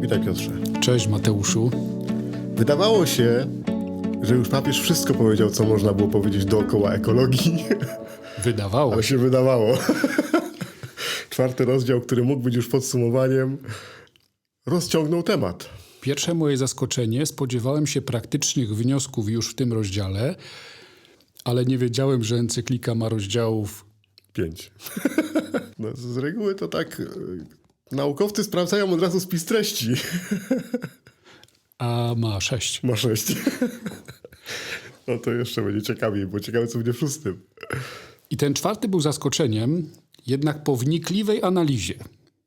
Witaj Piotrze. Cześć Mateuszu. Wydawało się, że już papież wszystko powiedział, co można było powiedzieć dookoła ekologii, Wydawało ale się. wydawało. Czwarty rozdział, który mógł być już podsumowaniem, rozciągnął temat. Pierwsze moje zaskoczenie, spodziewałem się praktycznych wniosków już w tym rozdziale, ale nie wiedziałem, że encyklika ma rozdziałów. Pięć. No, z reguły to tak... Naukowcy sprawdzają od razu spis treści. A ma sześć. Ma sześć. No to jeszcze będzie ciekawiej, bo ciekawe co będzie w szóstym. I ten czwarty był zaskoczeniem, jednak po wnikliwej analizie.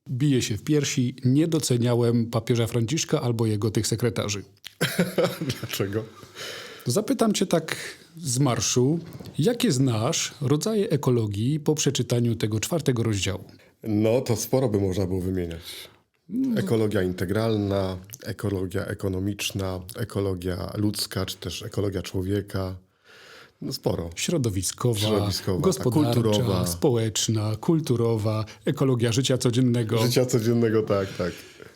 Bije się w piersi, nie doceniałem papieża Franciszka albo jego tych sekretarzy. Dlaczego? Zapytam cię tak z marszu, jakie znasz rodzaje ekologii po przeczytaniu tego czwartego rozdziału? No to sporo by można było wymieniać. Ekologia integralna, ekologia ekonomiczna, ekologia ludzka, czy też ekologia człowieka. No sporo. Środowiskowa, Środowiskowa, gospodarcza, kulturowa. społeczna, kulturowa, ekologia życia codziennego. Życia codziennego, tak, tak.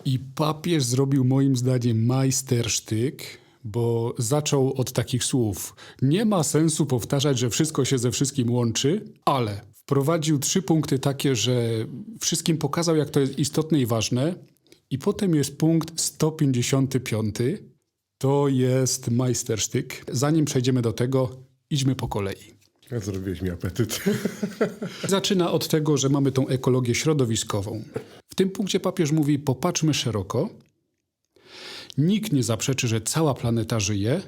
I papież zrobił moim zdaniem majstersztyk, bo zaczął od takich słów. Nie ma sensu powtarzać, że wszystko się ze wszystkim łączy, ale wprowadził trzy punkty takie, że wszystkim pokazał, jak to jest istotne i ważne. I potem jest punkt 155. To jest majstersztyk. Zanim przejdziemy do tego, idźmy po kolei. Ja zrobiłeś mi apetyt. Zaczyna od tego, że mamy tą ekologię środowiskową. W tym punkcie papież mówi: popatrzmy szeroko. Nikt nie zaprzeczy, że cała planeta żyje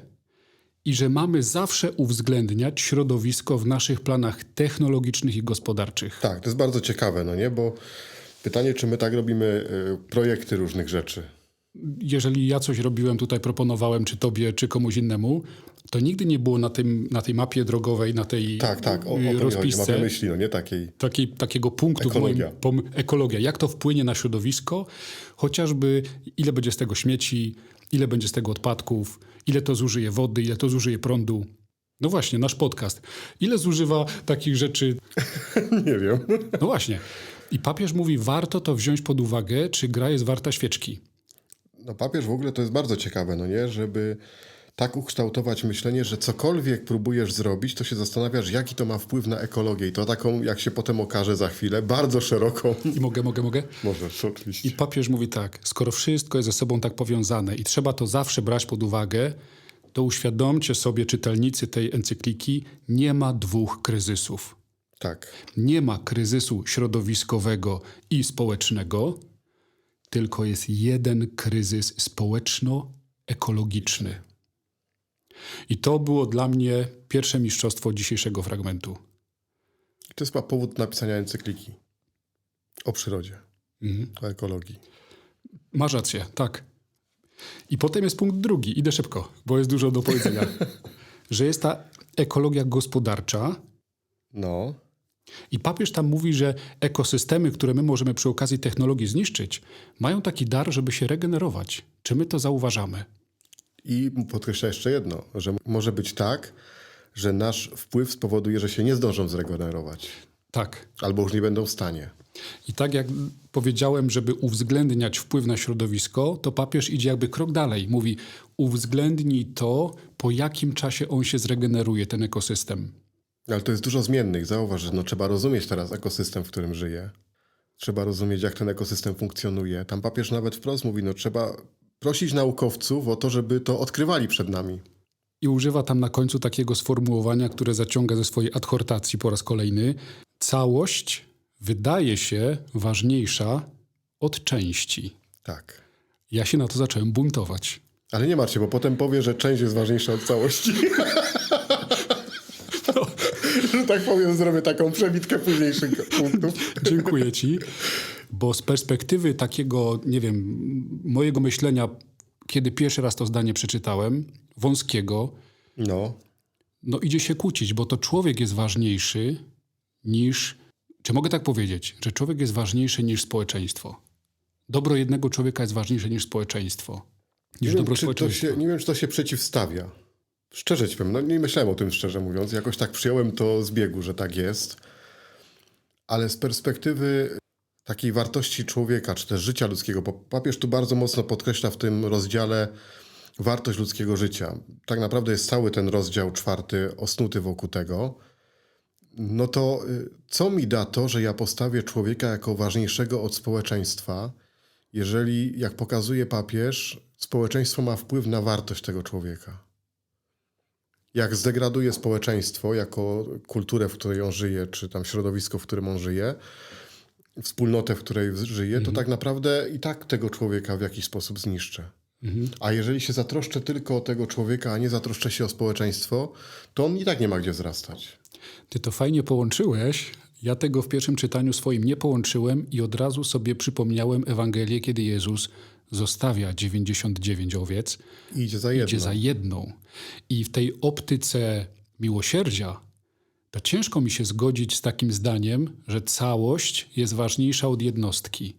i że mamy zawsze uwzględniać środowisko w naszych planach technologicznych i gospodarczych. tak, to jest bardzo ciekawe, no nie? Bo pytanie, czy my tak robimy y, projekty różnych rzeczy. Jeżeli ja coś robiłem, tutaj proponowałem, czy tobie, czy komuś innemu, to nigdy nie było na, tym, na tej mapie drogowej, na tej Tak, tak, o, o chodzi. rozpisce. Na myśli, no nie takiej. takiej, takiego punktu Ekologia. moim ekologia, jak to wpłynie na środowisko, chociażby ile będzie z tego śmieci, ile będzie z tego odpadków, ile to zużyje wody, ile to zużyje prądu. No właśnie, nasz podcast. Ile zużywa takich rzeczy? nie wiem. No właśnie. I papież mówi, warto to wziąć pod uwagę, czy gra jest warta świeczki. No papież w ogóle to jest bardzo ciekawe, no nie? Żeby tak ukształtować myślenie, że cokolwiek próbujesz zrobić, to się zastanawiasz, jaki to ma wpływ na ekologię. I to taką, jak się potem okaże za chwilę, bardzo szeroką. I mogę, mogę, mogę? Możesz, oczywiście. I papież mówi tak, skoro wszystko jest ze sobą tak powiązane i trzeba to zawsze brać pod uwagę, to uświadomcie sobie, czytelnicy tej encykliki, nie ma dwóch kryzysów. Tak. Nie ma kryzysu środowiskowego i społecznego, tylko jest jeden kryzys społeczno-ekologiczny. I to było dla mnie pierwsze mistrzostwo dzisiejszego fragmentu. To jest chyba powód napisania encykliki o przyrodzie, o ekologii. Masz rację, tak. I potem jest punkt drugi, idę szybko, bo jest dużo do powiedzenia. że jest ta ekologia gospodarcza No, i papież tam mówi, że ekosystemy, które my możemy przy okazji technologii zniszczyć, mają taki dar, żeby się regenerować. Czy my to zauważamy? I podkreśla jeszcze jedno, że może być tak, że nasz wpływ spowoduje, że się nie zdążą zregenerować, Tak. albo już nie będą w stanie. I tak jak powiedziałem, żeby uwzględniać wpływ na środowisko, to papież idzie jakby krok dalej. Mówi, uwzględnij to, po jakim czasie on się zregeneruje, ten ekosystem. Ale to jest dużo zmiennych. Zauważ, że no, trzeba rozumieć teraz ekosystem, w którym żyje. Trzeba rozumieć, jak ten ekosystem funkcjonuje. Tam papież nawet wprost mówi, no trzeba prosić naukowców o to, żeby to odkrywali przed nami. I używa tam na końcu takiego sformułowania, które zaciąga ze swojej adhortacji po raz kolejny. Całość wydaje się ważniejsza od części. Tak. Ja się na to zacząłem buntować. Ale nie martw się, bo potem powie, że część jest ważniejsza od całości. Że tak powiem, zrobię taką przebitkę późniejszych punktów. Dziękuję ci, bo z perspektywy takiego, nie wiem, mojego myślenia, kiedy pierwszy raz to zdanie przeczytałem, wąskiego, No, no idzie się kłócić, bo to człowiek jest ważniejszy niż. Czy mogę tak powiedzieć, że człowiek jest ważniejszy niż społeczeństwo? Dobro jednego człowieka jest ważniejsze niż społeczeństwo. Niż nie wiem, dobro czy to społeczeństwa. się, nie wiem, czy to się przeciwstawia. Szczerze ci powiem, no nie myślałem o tym szczerze mówiąc. Jakoś tak przyjąłem to z biegu, że tak jest. Ale z perspektywy takiej wartości człowieka, czy też życia ludzkiego. Bo papież tu bardzo mocno podkreśla w tym rozdziale wartość ludzkiego życia. Tak naprawdę jest cały ten rozdział czwarty osnuty wokół tego. No to y, co mi da to, że ja postawię człowieka jako ważniejszego od społeczeństwa, jeżeli, jak pokazuje papież, społeczeństwo ma wpływ na wartość tego człowieka? Jak zdegraduje społeczeństwo jako kulturę, w której on żyje, czy tam środowisko, w którym on żyje, wspólnotę, w której w- żyje, to tak naprawdę i tak tego człowieka w jakiś sposób zniszczę. A jeżeli się zatroszczę tylko o tego człowieka, a nie zatroszczę się o społeczeństwo, to on i tak nie ma gdzie wzrastać. Ty to fajnie połączyłeś. Ja tego w pierwszym czytaniu swoim nie połączyłem i od razu sobie przypomniałem Ewangelię, kiedy Jezus zostawia 99 owiec, I idzie za jedno. idzie za jedną. I w tej optyce miłosierdzia to ciężko mi się zgodzić z takim zdaniem, że całość jest ważniejsza od jednostki.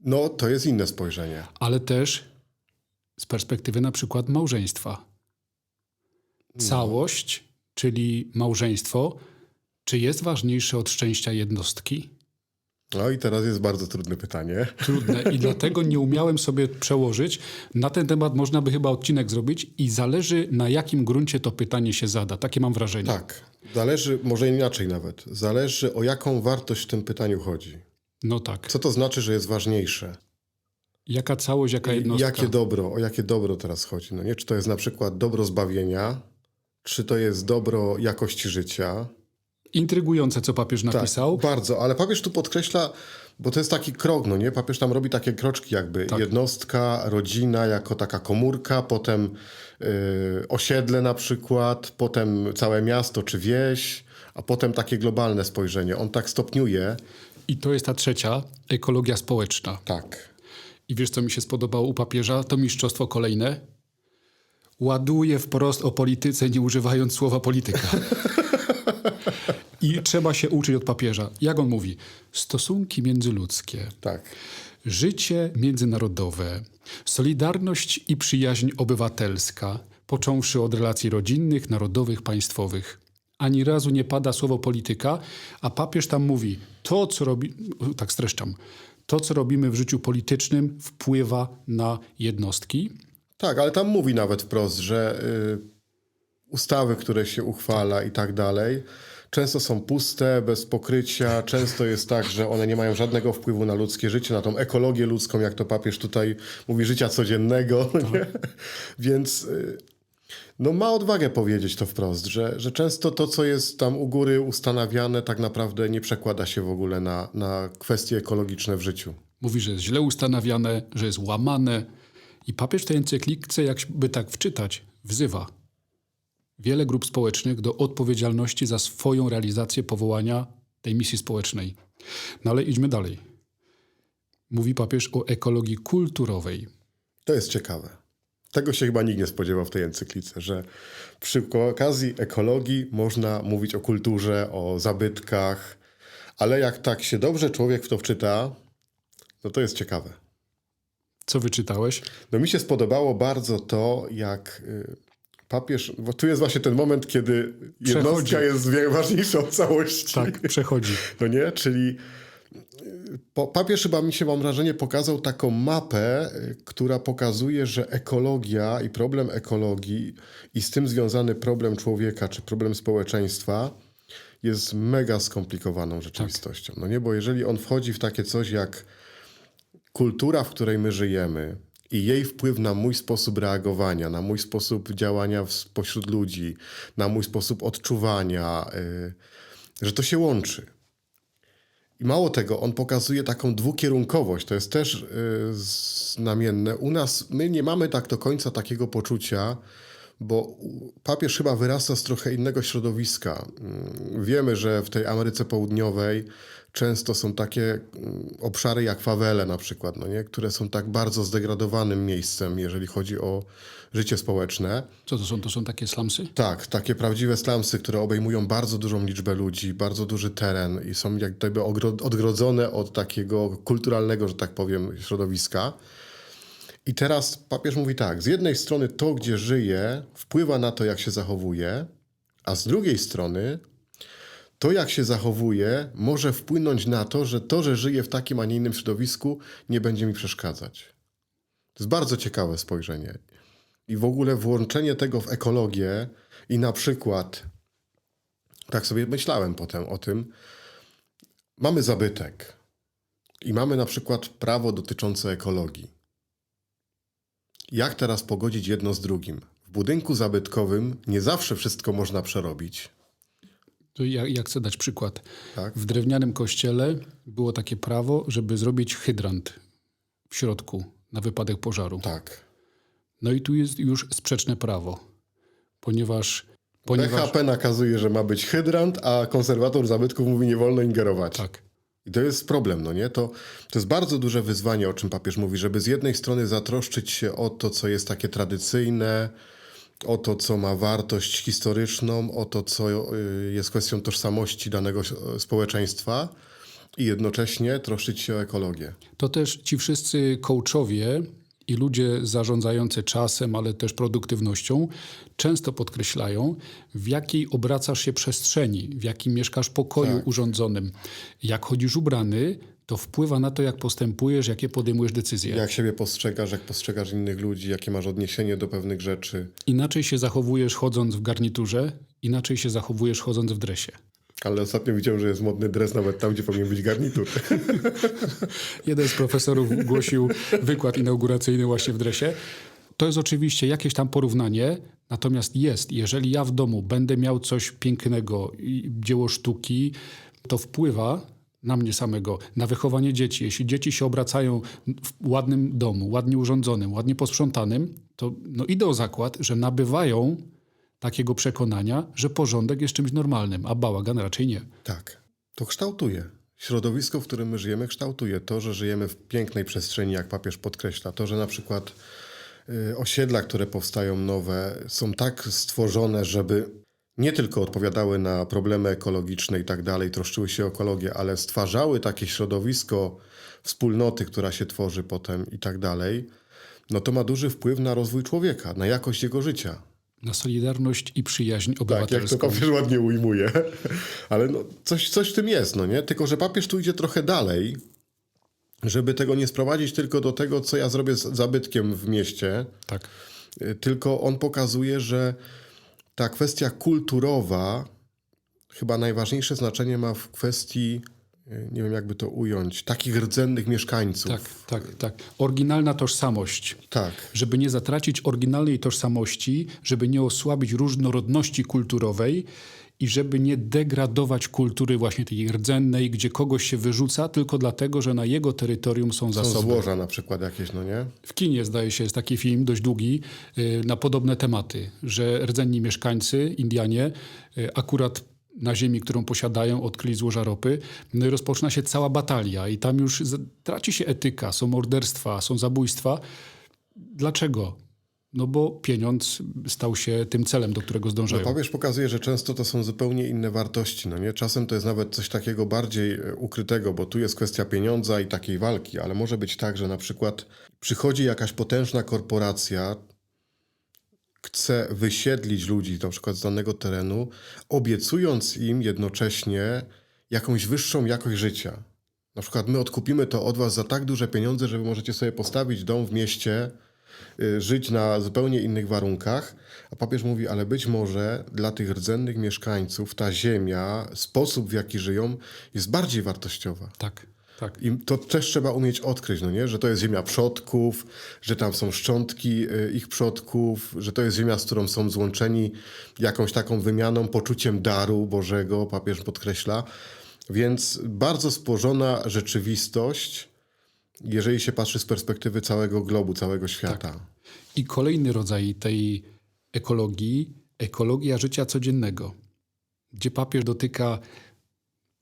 No, to jest inne spojrzenie. ale też z perspektywy na przykład małżeństwa. Całość, czyli małżeństwo, czy jest ważniejsze od szczęścia jednostki? No i teraz jest bardzo trudne pytanie. Trudne i dlatego nie umiałem sobie przełożyć. Na ten temat można by chyba odcinek zrobić i zależy na jakim gruncie to pytanie się zada. Takie mam wrażenie. Tak, zależy, może inaczej nawet, zależy o jaką wartość w tym pytaniu chodzi. No tak. Co to znaczy, że jest ważniejsze? Jaka całość, jaka jednostka? Jakie dobro, o jakie dobro teraz chodzi? No nie? Czy to jest na przykład dobro zbawienia, czy to jest dobro jakości życia? Intrygujące, co papież napisał. Tak, bardzo, ale papież tu podkreśla, bo to jest taki krok, no nie? Papież tam robi takie kroczki jakby. Tak. Jednostka, rodzina jako taka komórka, potem y, osiedle na przykład, potem całe miasto czy wieś, a potem takie globalne spojrzenie. On tak stopniuje. I to jest ta trzecia, ekologia społeczna. Tak. I wiesz, co mi się spodobało u papieża? To mistrzostwo kolejne. Ładuje wprost o polityce, nie używając słowa polityka. I trzeba się uczyć od papieża. Jak on mówi? Stosunki międzyludzkie, Tak. życie międzynarodowe, solidarność i przyjaźń obywatelska, począwszy od relacji rodzinnych, narodowych, państwowych. Ani razu nie pada słowo polityka, a papież tam mówi: To, co robi, tak streszczam, to, co robimy w życiu politycznym, wpływa na jednostki. Tak, ale tam mówi nawet wprost, że y, ustawy, które się uchwala i tak dalej, często są puste, bez pokrycia. Często jest tak, że one nie mają żadnego wpływu na ludzkie życie, na tą ekologię ludzką, jak to papież tutaj mówi, życia codziennego. Więc y, no, ma odwagę powiedzieć to wprost, że, że często to, co jest tam u góry ustanawiane, tak naprawdę nie przekłada się w ogóle na, na kwestie ekologiczne w życiu. Mówi, że jest źle ustanawiane, że jest łamane. I papież w tej encyklice, jakby tak wczytać, wzywa wiele grup społecznych do odpowiedzialności za swoją realizację powołania tej misji społecznej. No ale idźmy dalej. Mówi papież o ekologii kulturowej. To jest ciekawe. Tego się chyba nikt nie spodziewał w tej encyklice, że przy okazji ekologii można mówić o kulturze, o zabytkach, ale jak tak się dobrze człowiek w to wczyta, no to jest ciekawe. Co wyczytałeś? No mi się spodobało bardzo to, jak y, papież, bo tu jest właśnie ten moment, kiedy jednostka jest ważniejsza od całości. Tak, przechodzi. No nie? Czyli po, papież chyba mi się, mam wrażenie, pokazał taką mapę, y, która pokazuje, że ekologia i problem ekologii i z tym związany problem człowieka czy problem społeczeństwa jest mega skomplikowaną rzeczywistością. No nie? Bo jeżeli on wchodzi w takie coś jak kultura, w której my żyjemy i jej wpływ na mój sposób reagowania, na mój sposób działania pośród ludzi, na mój sposób odczuwania, y, że to się łączy. I mało tego, on pokazuje taką dwukierunkowość. To jest też y, znamienne. U nas my nie mamy tak do końca takiego poczucia, bo papież chyba wyrasta z trochę innego środowiska. Mm, Wiemy, że w tej Ameryce Południowej często są takie mm, obszary jak fawele na przykład, no nie? które są tak bardzo zdegradowanym miejscem, jeżeli chodzi o życie społeczne. Co to są? To są takie slamsy? Tak, takie prawdziwe slumsy, które obejmują bardzo dużą liczbę ludzi, bardzo duży teren i są jak gdyby odgrodzone od takiego kulturalnego, że tak powiem, środowiska. I teraz papież mówi tak, z jednej strony to, gdzie żyje, wpływa na to, jak się zachowuje, a z drugiej strony to jak się zachowuje, może wpłynąć na to, że to, że żyje w takim, a nie innym środowisku, nie będzie mi przeszkadzać. To jest bardzo ciekawe spojrzenie. I w ogóle włączenie tego w ekologię i na przykład, tak sobie myślałem potem o tym, mamy zabytek i mamy na przykład prawo dotyczące ekologii. Jak teraz pogodzić jedno z drugim? W budynku zabytkowym nie zawsze wszystko można przerobić. To ja, ja chcę dać przykład. Tak? W drewnianym kościele było takie prawo, żeby zrobić hydrant w środku na wypadek pożaru. Tak. No i tu jest już sprzeczne prawo, ponieważ... ponieważ BHP nakazuje, że ma być hydrant, a konserwator zabytków mówi, nie wolno ingerować. tak. I to jest problem, no nie? To, to jest bardzo duże wyzwanie, o czym papież mówi, żeby z jednej strony zatroszczyć się o to, co jest takie tradycyjne, o to, co ma wartość historyczną, o to, co y, jest kwestią tożsamości danego społeczeństwa i jednocześnie troszczyć się o ekologię. To też ci wszyscy coachowie i ludzie zarządzający czasem, ale też produktywnością, często podkreślają, w jakiej obracasz się przestrzeni, w jakim mieszkasz pokoju Tak. urządzonym. Jak chodzisz ubrany, to wpływa na to, jak postępujesz, jakie podejmujesz decyzje. Jak siebie postrzegasz, jak postrzegasz innych ludzi, jakie masz odniesienie do pewnych rzeczy. Inaczej się zachowujesz chodząc w garniturze, inaczej się zachowujesz chodząc w dresie. Ale ostatnio widziałem, że jest modny dres nawet tam, gdzie powinien być garnitur. Jeden z profesorów głosił wykład inauguracyjny właśnie w dresie. To jest oczywiście jakieś tam porównanie, natomiast jest, jeżeli ja w domu będę miał coś pięknego, dzieło sztuki, to wpływa na mnie samego, na wychowanie dzieci. Jeśli dzieci się obracają w ładnym domu, ładnie urządzonym, ładnie posprzątanym, to no idę o zakład, że nabywają takiego przekonania, że porządek jest czymś normalnym, a bałagan raczej nie. Tak, to kształtuje. Środowisko, w którym my żyjemy, kształtuje to, że żyjemy w pięknej przestrzeni, jak papież podkreśla. To, że na przykład y, osiedla, które powstają nowe, są tak stworzone, żeby nie tylko odpowiadały na problemy ekologiczne i tak dalej, troszczyły się o ekologię, ale stwarzały takie środowisko wspólnoty, która się tworzy potem i tak dalej, no to ma duży wpływ na rozwój człowieka, na jakość jego życia. Na solidarność i przyjaźń Tak, jak to obywatelską. papież ładnie ujmuje. Ale no, coś, coś w tym jest, no nie? Tylko, że papież tu idzie trochę dalej, żeby tego nie sprowadzić tylko do tego, co ja zrobię z zabytkiem w mieście, tak. y, tylko on pokazuje, że ta kwestia kulturowa chyba najważniejsze znaczenie ma w kwestii, nie wiem jakby to ująć, takich rdzennych mieszkańców. Tak, tak, tak. Oryginalna tożsamość. Tak. Żeby nie zatracić oryginalnej tożsamości, żeby nie osłabić różnorodności kulturowej i żeby nie degradować kultury właśnie tej rdzennej, gdzie kogoś się wyrzuca tylko dlatego, że na jego terytorium są Są zasoby. złoża na przykład jakieś, no nie? W kinie zdaje się jest taki film dość długi y, na podobne tematy, że rdzenni mieszkańcy, Indianie, y, akurat na ziemi, którą posiadają, odkryli złoża ropy, no i rozpoczyna się cała batalia i tam już traci się etyka, są morderstwa, są zabójstwa. Dlaczego? No bo pieniądz stał się tym celem, do którego zdążają. Papież pokazuje, że często to są zupełnie inne wartości. No nie? Czasem to jest nawet coś takiego bardziej e, ukrytego, bo tu jest kwestia pieniądza i takiej walki, ale może być tak, że na przykład przychodzi jakaś potężna korporacja, chce wysiedlić ludzi na przykład z danego terenu, obiecując im jednocześnie jakąś wyższą jakość życia. Na przykład my odkupimy to od was za tak duże pieniądze, że wy możecie sobie postawić dom w mieście, y, żyć na zupełnie innych warunkach. A papież mówi, ale być może dla tych rdzennych mieszkańców ta ziemia, sposób w jaki żyją jest bardziej wartościowa. Tak, tak. I to też trzeba umieć odkryć, no nie? że to jest ziemia przodków, że tam są szczątki y, ich przodków, że to jest ziemia, z którą są złączeni jakąś taką wymianą, poczuciem daru Bożego, papież podkreśla. Więc bardzo spłożona rzeczywistość, jeżeli się patrzy z perspektywy całego globu, całego świata. I kolejny rodzaj tej ekologii, ekologia życia codziennego, gdzie papież dotyka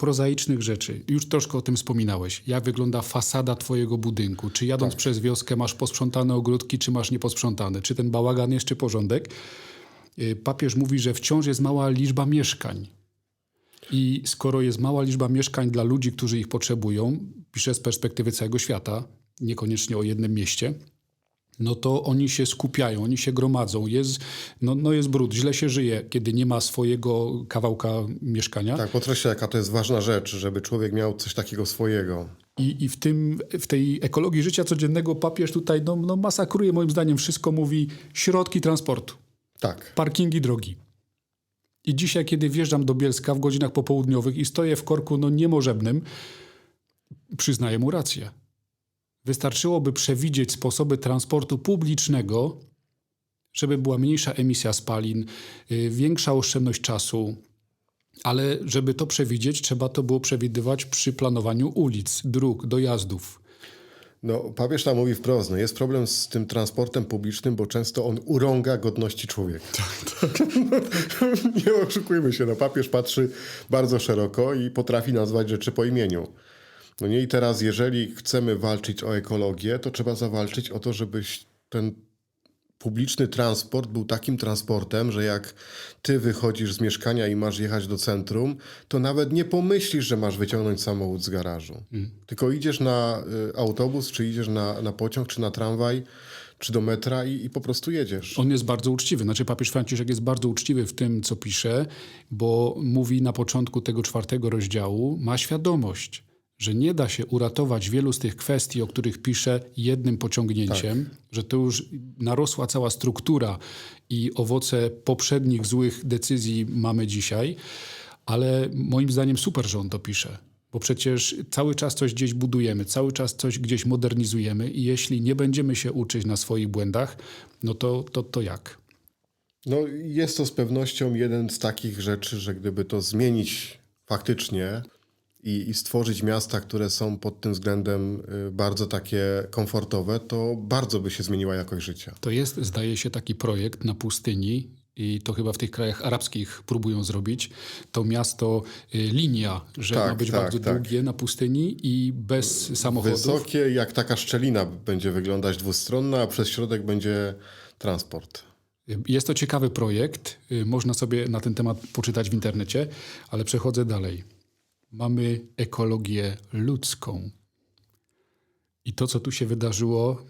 prozaicznych rzeczy. Już troszkę o tym wspominałeś. Jak wygląda fasada twojego budynku? Czy jadąc przez wioskę masz posprzątane ogródki, czy masz nieposprzątane? Czy ten bałagan jest, czy porządek? Y, Papież mówi, że wciąż jest mała liczba mieszkań. I skoro jest mała liczba mieszkań dla ludzi, którzy ich potrzebują, pisze z perspektywy całego świata, niekoniecznie o jednym mieście, no to oni się skupiają, oni się gromadzą. Jest, no, no jest brud, źle się żyje, kiedy nie ma swojego kawałka mieszkania. Tak, podkreśla, jaka to jest ważna rzecz, żeby człowiek miał coś takiego swojego. I, I w, tym, w tej ekologii życia codziennego papież tutaj no, no masakruje moim zdaniem wszystko, mówi środki transportu, Tak. parkingi drogi. I dzisiaj, kiedy wjeżdżam do Bielska w godzinach popołudniowych i stoję w korku no niemożebnym, przyznaję mu rację. Wystarczyłoby przewidzieć sposoby transportu publicznego, żeby była mniejsza emisja spalin, y, większa oszczędność czasu, ale żeby to przewidzieć, trzeba to było przewidywać przy planowaniu ulic, dróg, dojazdów. No, papież tam mówi wprost, no jest problem z tym transportem publicznym, bo często on urąga godności człowieka. Nie oszukujmy się, no papież patrzy bardzo szeroko i potrafi nazwać rzeczy po imieniu. No nie i teraz, jeżeli chcemy walczyć o ekologię, to trzeba zawalczyć o to, żebyś ten publiczny transport był takim transportem, że jak ty wychodzisz z mieszkania i masz jechać do centrum, to nawet nie pomyślisz, że masz wyciągnąć samochód z garażu. Tylko idziesz na y, autobus, czy idziesz na, na pociąg, czy na tramwaj, czy do metra i, i po prostu jedziesz. On jest bardzo uczciwy. Znaczy papież Franciszek jest bardzo uczciwy w tym, co pisze, bo mówi na początku tego czwartego rozdziału, ma świadomość, że nie da się uratować wielu z tych kwestii, o których pisze jednym pociągnięciem, że to już narosła cała struktura i owoce poprzednich złych decyzji mamy dzisiaj, ale moim zdaniem super, że on to pisze. Bo przecież cały czas coś gdzieś budujemy, cały czas coś gdzieś modernizujemy i jeśli nie będziemy się uczyć na swoich błędach, no to, to, to jak? No, jest to z pewnością jeden z takich rzeczy, że gdyby to zmienić faktycznie i, i stworzyć miasta, które są pod tym względem y, bardzo takie komfortowe, to bardzo by się zmieniła jakość życia. To jest, zdaje się, taki projekt na pustyni i to chyba w tych krajach arabskich próbują zrobić. To miasto y, linia, że Tak, ma być tak, bardzo tak. długie na pustyni i bez samochodów. Wysokie, jak taka szczelina będzie wyglądać dwustronna, a przez środek będzie transport. Jest to ciekawy projekt. y, Można sobie na ten temat poczytać w internecie, ale przechodzę dalej. Mamy ekologię ludzką. I to, co tu się wydarzyło,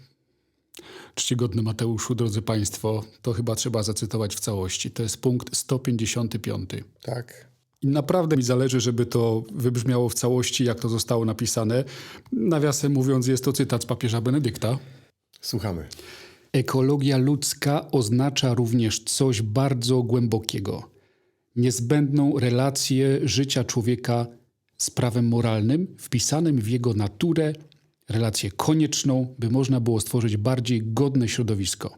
czcigodny Mateuszu, drodzy Państwo, to chyba trzeba zacytować w całości. To jest punkt 155. Tak. I naprawdę mi zależy, żeby to wybrzmiało w całości, jak to zostało napisane. Nawiasem mówiąc, jest to cytat z papieża Benedykta. Słuchamy. Ekologia ludzka oznacza również coś bardzo głębokiego. Niezbędną relację życia człowieka z prawem moralnym, wpisanym w jego naturę, relację konieczną, by można było stworzyć bardziej godne środowisko.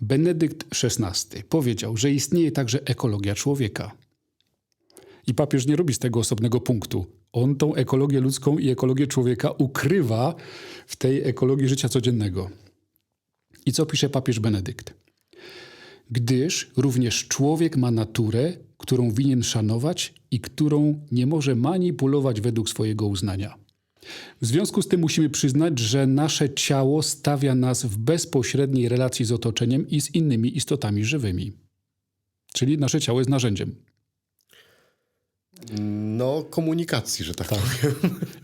Benedykt XVI powiedział, że istnieje także ekologia człowieka. I papież nie robi z tego osobnego punktu. On tą ekologię ludzką i ekologię człowieka ukrywa w tej ekologii życia codziennego. I co pisze papież Benedykt? Gdyż również człowiek ma naturę, którą winien szanować i którą nie może manipulować według swojego uznania. W związku z tym musimy przyznać, że nasze ciało stawia nas w bezpośredniej relacji z otoczeniem i z innymi istotami żywymi. Czyli nasze ciało jest narzędziem. No, komunikacji, że tak, powiem.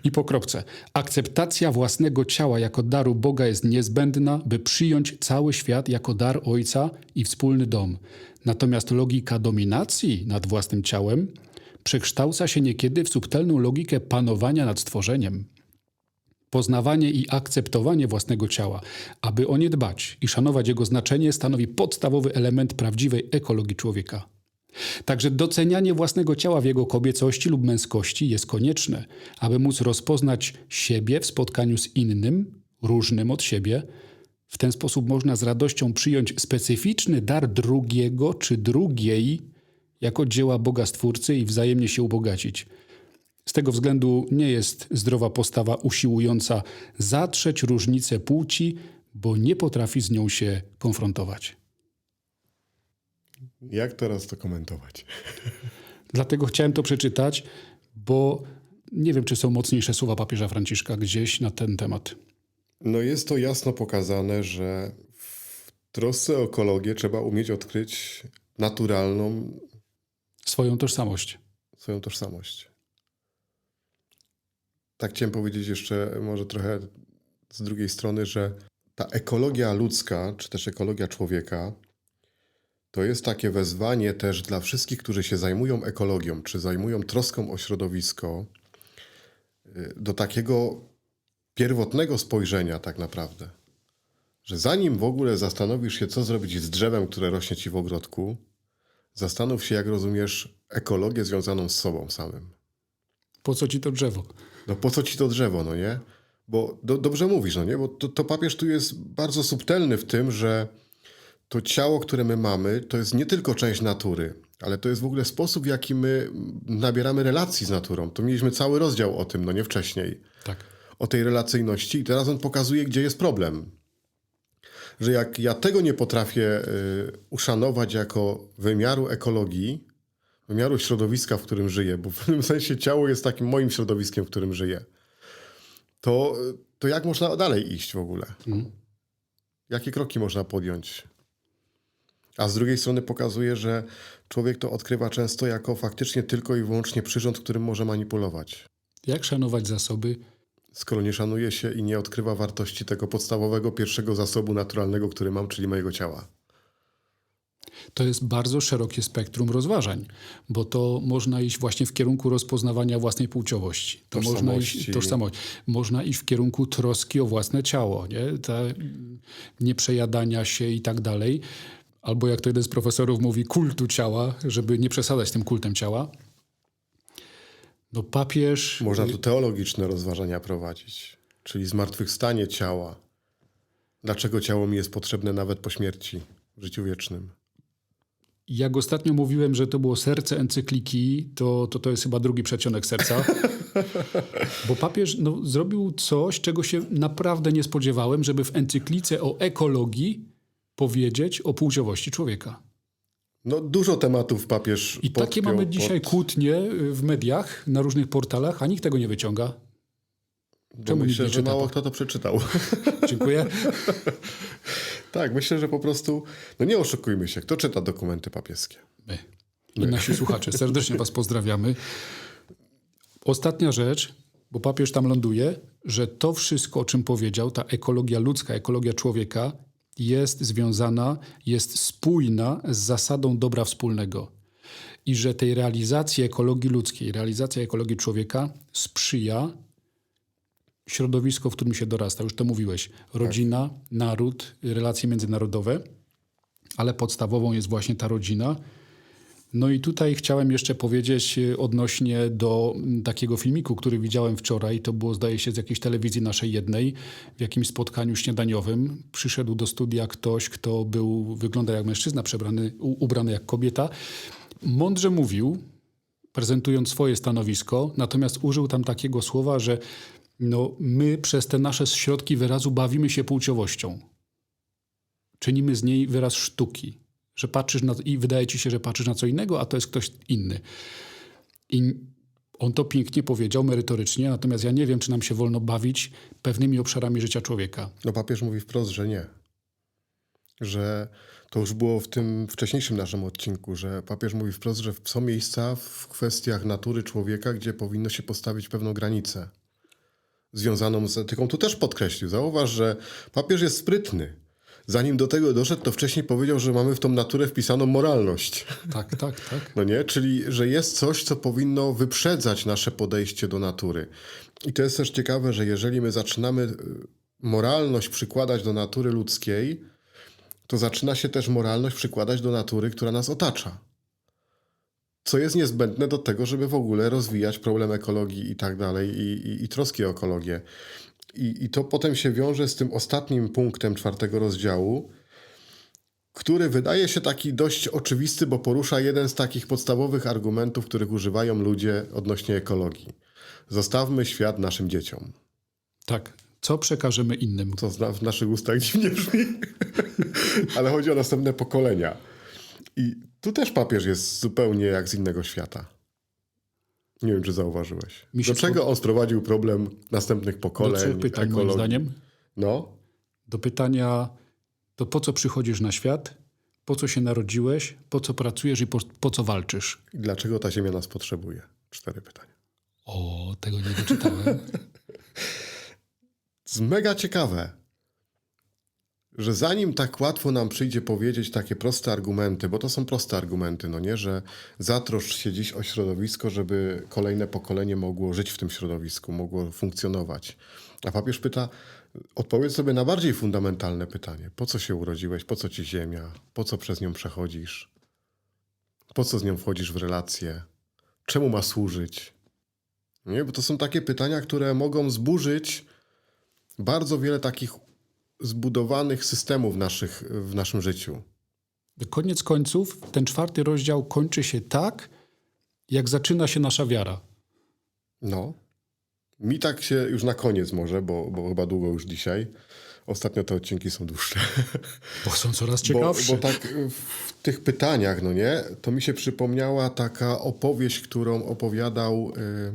I po kropce. Akceptacja własnego ciała jako daru Boga jest niezbędna, by przyjąć cały świat jako dar Ojca i wspólny dom. Natomiast logika dominacji nad własnym ciałem przekształca się niekiedy w subtelną logikę panowania nad stworzeniem. Poznawanie i akceptowanie własnego ciała, aby o nie dbać i szanować jego znaczenie, stanowi podstawowy element prawdziwej ekologii człowieka. Także docenianie własnego ciała w jego kobiecości lub męskości jest konieczne, aby móc rozpoznać siebie w spotkaniu z innym, różnym od siebie. W ten sposób można z radością przyjąć specyficzny dar drugiego czy drugiej jako dzieła Boga Stwórcy i wzajemnie się ubogacić. Z tego względu nie jest zdrowa postawa usiłująca zatrzeć różnicę płci, bo nie potrafi z nią się konfrontować. Jak teraz to komentować? Dlatego chciałem to przeczytać, bo nie wiem, czy są mocniejsze słowa papieża Franciszka gdzieś na ten temat. No jest to jasno pokazane, że w trosce o ekologię trzeba umieć odkryć naturalną Swoją tożsamość. swoją tożsamość. Tak chciałem powiedzieć jeszcze może trochę z drugiej strony, że ta ekologia ludzka, czy też ekologia człowieka, to jest takie wezwanie też dla wszystkich, którzy się zajmują ekologią, czy zajmują troską o środowisko, y, do takiego pierwotnego spojrzenia tak naprawdę. Że zanim w ogóle zastanowisz się, co zrobić z drzewem, które rośnie ci w ogrodku, zastanów się, jak rozumiesz ekologię związaną z sobą samym. Po co ci to drzewo? No po co ci to drzewo, no nie? Bo do, dobrze mówisz, no nie? Bo to, to papież tu jest bardzo subtelny w tym, że to ciało, które my mamy, to jest nie tylko część natury, ale to jest w ogóle sposób, w jaki my nabieramy relacji z naturą. To mieliśmy cały rozdział o tym, no nie wcześniej. Tak. O tej relacyjności i teraz on pokazuje, gdzie jest problem. Że jak ja tego nie potrafię y, uszanować jako wymiaru ekologii, wymiaru środowiska, w którym żyję, bo w pewnym sensie ciało jest takim moim środowiskiem, w którym żyję, to, to jak można dalej iść w ogóle? Jakie kroki można podjąć? A z drugiej strony pokazuje, że człowiek to odkrywa często jako faktycznie tylko i wyłącznie przyrząd, którym może manipulować. Jak szanować zasoby? Skoro nie szanuje się i nie odkrywa wartości tego podstawowego, pierwszego zasobu naturalnego, który mam, czyli mojego ciała. To jest bardzo szerokie spektrum rozważań, bo to można iść właśnie w kierunku rozpoznawania własnej płciowości. To można iść Tożsamości. tożsamość. Można iść w kierunku troski o własne ciało, nie? Mm, nieprzejadania się i tak dalej. Albo jak to jeden z profesorów mówi, kultu ciała, żeby nie przesadzać tym kultem ciała. No papież... Można tu teologiczne rozważania prowadzić, czyli zmartwychwstanie ciała. Dlaczego ciało mi jest potrzebne nawet po śmierci w życiu wiecznym? Jak ostatnio mówiłem, że to było serce encykliki, to to, to jest chyba drugi przedsionek serca. Bo papież no, zrobił coś, czego się naprawdę nie spodziewałem, żeby w encyklice o ekologii powiedzieć o płciowości człowieka. No dużo tematów papież I takie podpiął mamy dzisiaj pod- kłótnie y, w mediach, na różnych portalach, a nikt tego nie wyciąga. bo czemu myślę, że mało to? kto to przeczytał. Dziękuję. tak, myślę, że po prostu, no nie oszukujmy się, kto czyta dokumenty papieskie? My. I nasi słuchacze. Serdecznie Was pozdrawiamy. Ostatnia rzecz, bo papież tam ląduje, że to wszystko, o czym powiedział, ta ekologia ludzka, ekologia człowieka, jest związana, jest spójna z zasadą dobra wspólnego. I że tej realizacji ekologii ludzkiej, realizacji ekologii człowieka sprzyja środowisko, w którym się dorasta. Już to mówiłeś. Rodzina, naród, relacje międzynarodowe, ale podstawową jest właśnie ta rodzina. No i tutaj chciałem jeszcze powiedzieć e, odnośnie do mm, takiego filmiku, który widziałem wczoraj. To było, zdaje się, z jakiejś telewizji naszej jednej, w jakimś spotkaniu śniadaniowym. Przyszedł do studia ktoś, kto był, wygląda jak mężczyzna, przebrany, ubrany jak kobieta. Mądrze mówił, prezentując swoje stanowisko, natomiast użył tam takiego słowa, że no, my przez te nasze środki wyrazu bawimy się płciowością. Czynimy z niej wyraz sztuki, że patrzysz na, i wydaje ci się, że patrzysz na co innego, a to jest ktoś inny. I on to pięknie powiedział, merytorycznie, natomiast ja nie wiem, czy nam się wolno bawić pewnymi obszarami życia człowieka. No papież mówi wprost, że nie. Że to już było w tym wcześniejszym naszym odcinku, że papież mówi wprost, że są miejsca w kwestiach natury człowieka, gdzie powinno się postawić pewną granicę związaną z etyką. Tu też podkreślił. Zauważ, że papież jest sprytny. Zanim do tego doszedł, to wcześniej powiedział, że mamy w tą naturę wpisaną moralność. Tak, tak, tak. No nie? Czyli, że jest coś, co powinno wyprzedzać nasze podejście do natury. I to jest też ciekawe, że jeżeli my zaczynamy y, moralność przykładać do natury ludzkiej, to zaczyna się też moralność przykładać do natury, która nas otacza. Co jest niezbędne do tego, żeby w ogóle rozwijać problem ekologii i tak dalej, i, i, i troski o ekologię. I, I to potem się wiąże z tym ostatnim punktem czwartego rozdziału, który wydaje się taki dość oczywisty, bo porusza jeden z takich podstawowych argumentów, których używają ludzie odnośnie ekologii. Zostawmy świat naszym dzieciom. Tak. Co przekażemy innym? Co zna- w naszych ustach dziwnie brzmi, ale chodzi o następne pokolenia. I tu też papież jest zupełnie jak z innego świata. Nie wiem, czy zauważyłeś. Mi Do czego on sprowadził problem następnych Do pokoleń, trzech pytań, moim ekologii? zdaniem. No, Do pytania, to po co przychodzisz na świat? Po co się narodziłeś? Po co pracujesz i po, po co walczysz? i dlaczego ta ziemia nas potrzebuje? Cztery pytania. O, tego nie wyczytałem. jest mega ciekawe. Że zanim tak łatwo nam przyjdzie powiedzieć takie proste argumenty, bo to są proste argumenty, no nie, że zatroszcz się dziś o środowisko, żeby kolejne pokolenie mogło żyć w tym środowisku, mogło funkcjonować. A papież pyta, odpowiedz sobie na bardziej fundamentalne pytanie. Po co się urodziłeś? Po co ci ziemia? Po co przez nią przechodzisz? Po co z nią wchodzisz w relacje? Czemu ma służyć? Nie, bo to są takie pytania, które mogą zburzyć bardzo wiele takich zbudowanych systemów naszych, w naszym życiu. Koniec końców, ten czwarty rozdział kończy się tak, jak zaczyna się nasza wiara. No. Mi tak się już na koniec może, bo, bo chyba długo już dzisiaj. Ostatnio te odcinki są dłuższe. Bo są coraz Bo, ciekawsze. bo tak w tych pytaniach, no nie, to mi się przypomniała taka opowieść, którą opowiadał y,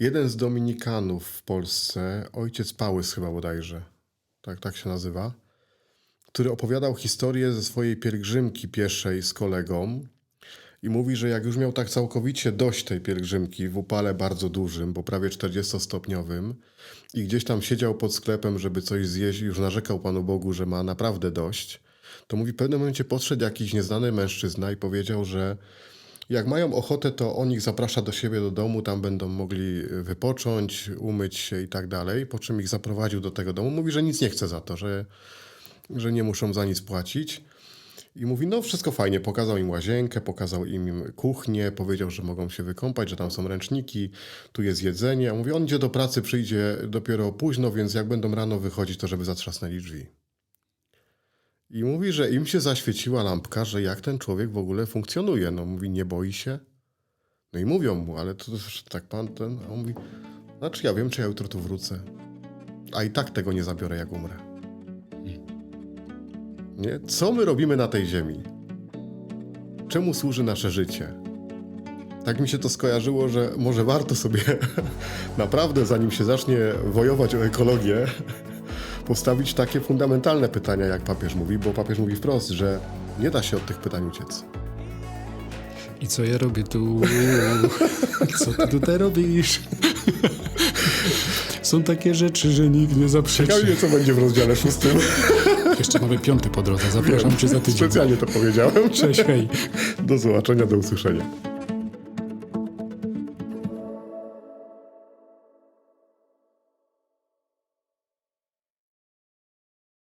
jeden z dominikanów w Polsce, ojciec Pałys chyba bodajże, tak, tak się nazywa, który opowiadał historię ze swojej pielgrzymki pieszej z kolegą i mówi, że jak już miał tak całkowicie dość tej pielgrzymki w upale bardzo dużym, bo prawie 40-stopniowym i gdzieś tam siedział pod sklepem, żeby coś zjeść i już narzekał Panu Bogu, że ma naprawdę dość, to mówi, w pewnym momencie podszedł jakiś nieznany mężczyzna i powiedział, że jak mają ochotę, to on ich zaprasza do siebie do domu, tam będą mogli wypocząć, umyć się i tak dalej, po czym ich zaprowadził do tego domu. Mówi, że nic nie chce za to, że, że nie muszą za nic płacić. I mówi, no wszystko fajnie, pokazał im łazienkę, pokazał im kuchnię, powiedział, że mogą się wykąpać, że tam są ręczniki, tu jest jedzenie. A mówi, on idzie do pracy, przyjdzie dopiero późno, więc jak będą rano wychodzić, to żeby zatrzasnęli drzwi. I mówi, że im się zaświeciła lampka, że jak ten człowiek w ogóle funkcjonuje. No mówi, nie boi się. No i mówią mu, ale to też tak pan ten, a on mówi, znaczy ja wiem, czy ja jutro tu wrócę. A i tak tego nie zabiorę, jak umrę. Nie? Co my robimy na tej ziemi? Czemu służy nasze życie? Tak mi się to skojarzyło, że może warto sobie naprawdę, zanim się zacznie wojować o ekologię, postawić takie fundamentalne pytania, jak papież mówi, bo papież mówi wprost, że nie da się od tych pytań uciec. I co ja robię tu? Co ty tutaj robisz? Są takie rzeczy, że nikt nie zaprzeczy. Ciekawi mnie, co będzie w rozdziale szóstym. Jeszcze mamy piąty po drodze. Zapraszam cię za tydzień. Specjalnie to powiedziałem. Cześć, hej. Do zobaczenia, do usłyszenia.